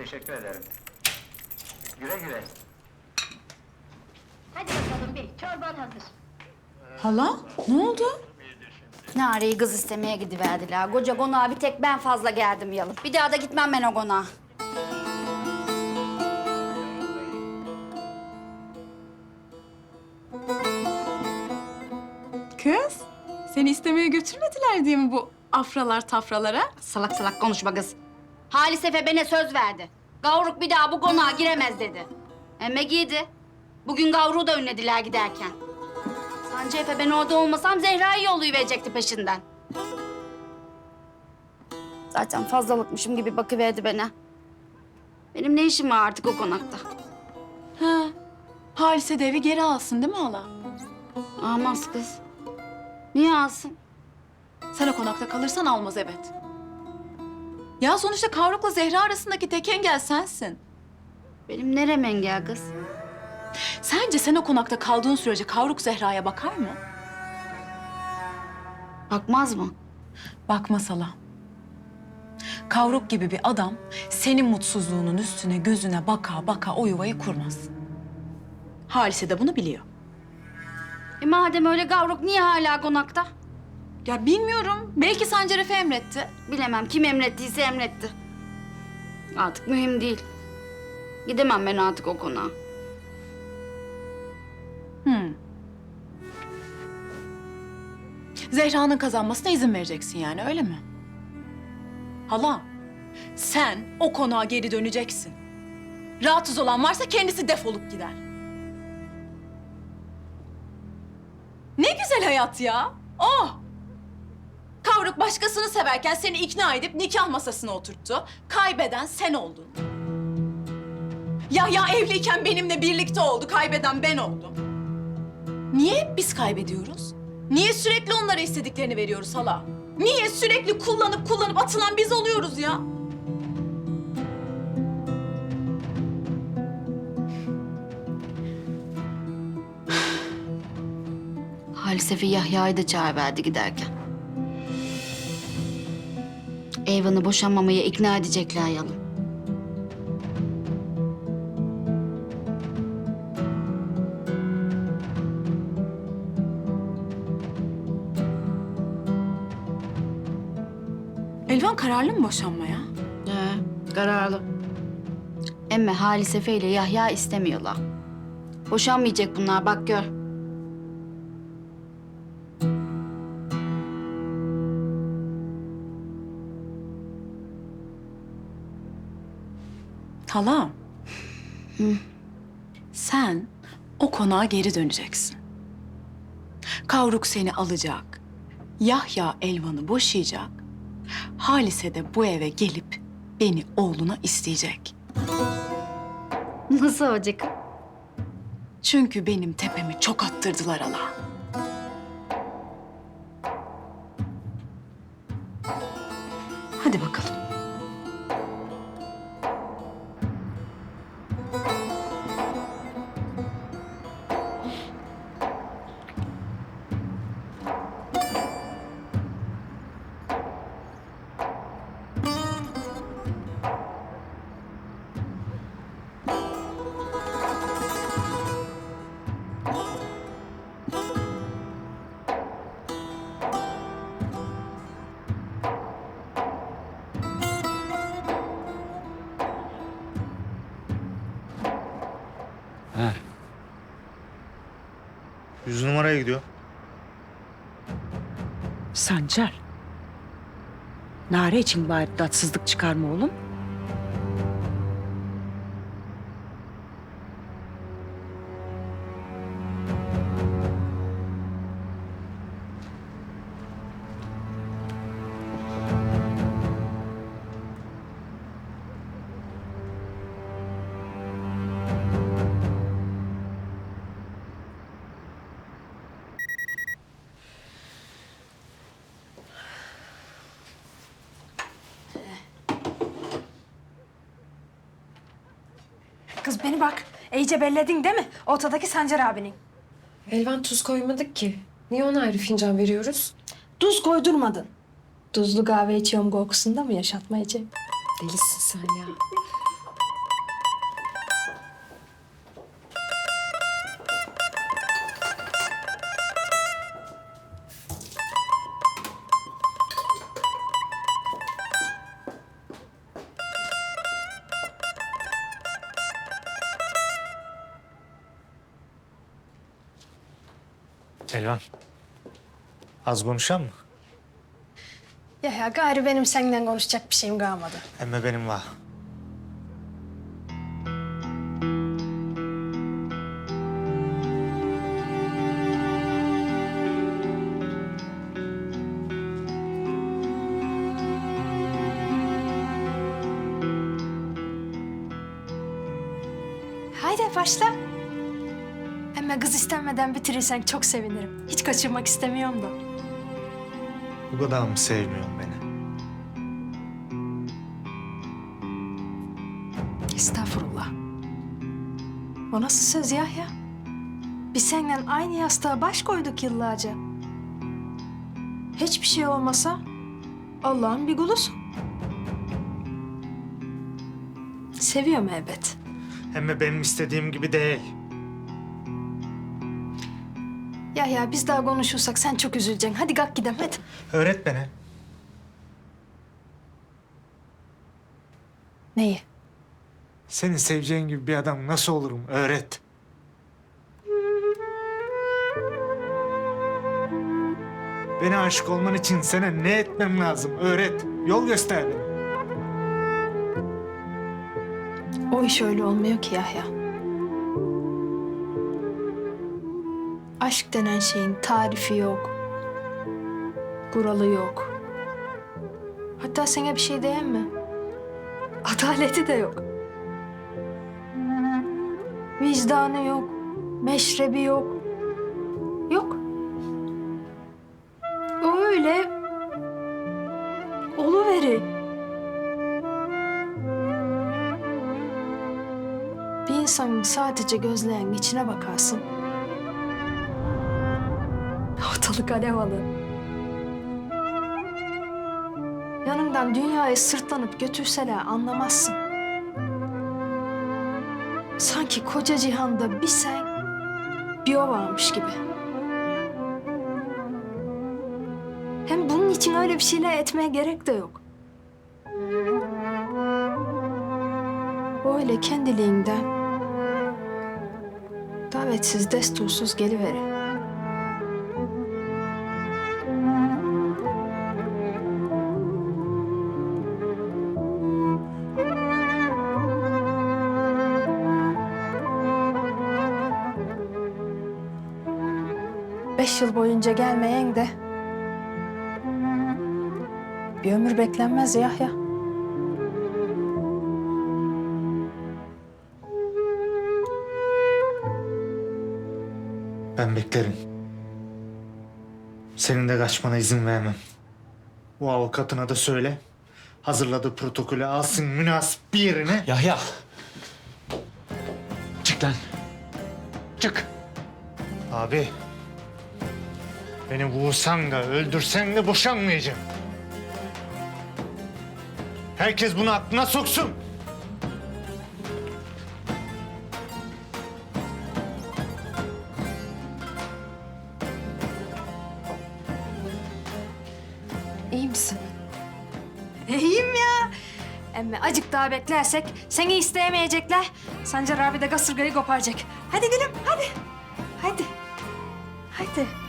Teşekkür ederim. Güle güle. Hadi bakalım bir çorban hazır. Hala ne oldu? Nare'yi kız istemeye gidiverdiler. Koca konağa bir tek ben fazla geldim yalın. Bir daha da gitmem ben o konağa. Kız seni istemeye götürmediler diye mi bu afralar tafralara? Salak salak konuşma kız. Halis Efe bana söz verdi. Gavruk bir daha bu konağa giremez dedi. Emme giydi. Bugün Gavruk'u da önlediler giderken. Sancı Efe ben orada olmasam Zehra'yı yollayıverecekti peşinden. Zaten fazlalıkmışım gibi bakıverdi bana. Benim ne işim var artık o konakta? Ha. Halise de evi geri alsın değil mi hala? Almaz kız. Niye alsın? Sen o konakta kalırsan almaz evet. Ya sonuçta Kavruk'la Zehra arasındaki tek engel sensin. Benim nerem engel kız? Sence sen o konakta kaldığın sürece Kavruk Zehra'ya bakar mı? Bakmaz mı? Bakmaz hala. Kavruk gibi bir adam senin mutsuzluğunun üstüne gözüne baka baka o yuvayı kurmaz. Halise de bunu biliyor. E madem öyle Gavruk niye hala konakta? Ya bilmiyorum. Belki Sancar Efe emretti. Bilemem kim emrettiyse emretti. Artık mühim değil. Gidemem ben artık o konağa. Hmm. Zehra'nın kazanmasına izin vereceksin yani öyle mi? Hala, sen o konağa geri döneceksin. Rahatsız olan varsa kendisi defolup gider. Ne güzel hayat ya. Oh! Kavruk başkasını severken seni ikna edip nikah masasına oturttu. Kaybeden sen oldun. Yahya evliyken benimle birlikte oldu. Kaybeden ben oldum. Niye hep biz kaybediyoruz? Niye sürekli onlara istediklerini veriyoruz hala? Niye sürekli kullanıp kullanıp atılan biz oluyoruz ya? Halis Efe Yahya'yı da çağırıverdi giderken. Eyvan'ı boşanmamaya ikna edecekler yalın. Elvan kararlı mı boşanmaya? He, kararlı. Emme Halis Efe ile Yahya istemiyorlar. Boşanmayacak bunlar bak gör. Hala. Sen o konağa geri döneceksin. Kavruk seni alacak. Yahya Elvan'ı boşayacak. Halise de bu eve gelip beni oğluna isteyecek. Nasıl olacak? Çünkü benim tepemi çok attırdılar hala. Hadi bakalım. He. Yüz numaraya gidiyor. Sancar. Nare için bari tatsızlık çıkarma oğlum. Beni bak. iyice belledin değil mi? Ortadaki Sancar abinin. Elvan tuz koymadık ki. Niye ona ayrı fincan veriyoruz? Tuz koydurmadın. Tuzlu kahve içiyorum korkusunda mı yaşatmayacak? Delisin sen ya. Elvan. Az konuşan mı? Ya ya gari benim seninle konuşacak bir şeyim kalmadı. Emme benim var. Haydi başla. Ama kız istenmeden bitirirsen çok sevinirim. Hiç kaçırmak istemiyorum da. Bu kadar mı sevmiyorsun beni? Estağfurullah. O nasıl söz Yahya? Biz seninle aynı yastığa baş koyduk yıllarca. Hiçbir şey olmasa Allah'ın bir kulusun. Seviyorum elbet. Emme benim istediğim gibi değil. Ya ya biz daha konuşursak sen çok üzüleceksin. Hadi kalk gidelim hadi. Öğret bana. Neyi? Senin seveceğin gibi bir adam nasıl olurum? Öğret. Beni aşık olman için sana ne etmem lazım? Öğret. Yol göster. O iş öyle olmuyor ki Yahya. Aşk denen şeyin tarifi yok. Kuralı yok. Hatta sana bir şey diyeyim mi? Adaleti de yok. Vicdanı yok. Meşrebi yok. Yok. O öyle oluveri. Bir insanın sadece gözlerinin içine bakarsın. Ortalık alev alır. Yanından dünyayı sırtlanıp götürseler anlamazsın. Sanki koca cihanda bir sen, bir o varmış gibi. Hem bunun için öyle bir şeyler etmeye gerek de yok. Öyle kendiliğinden davetsiz, destursuz geliverir. Beş yıl boyunca gelmeyen de bir ömür beklenmez Yahya. Ben beklerim. Senin de kaçmana izin vermem. Bu avukatına da söyle. Hazırladığı protokolü alsın münasip bir yerine. Yahya. Çık lan. Çık. Abi. Beni vursan da öldürsen de boşanmayacağım. Herkes bunu aklına soksun. İyi misin? İyiyim ya. Emme acık daha beklersek seni isteyemeyecekler. Sancar abi de kasırgayı koparacak. Hadi gülüm hadi. Hadi. Hadi.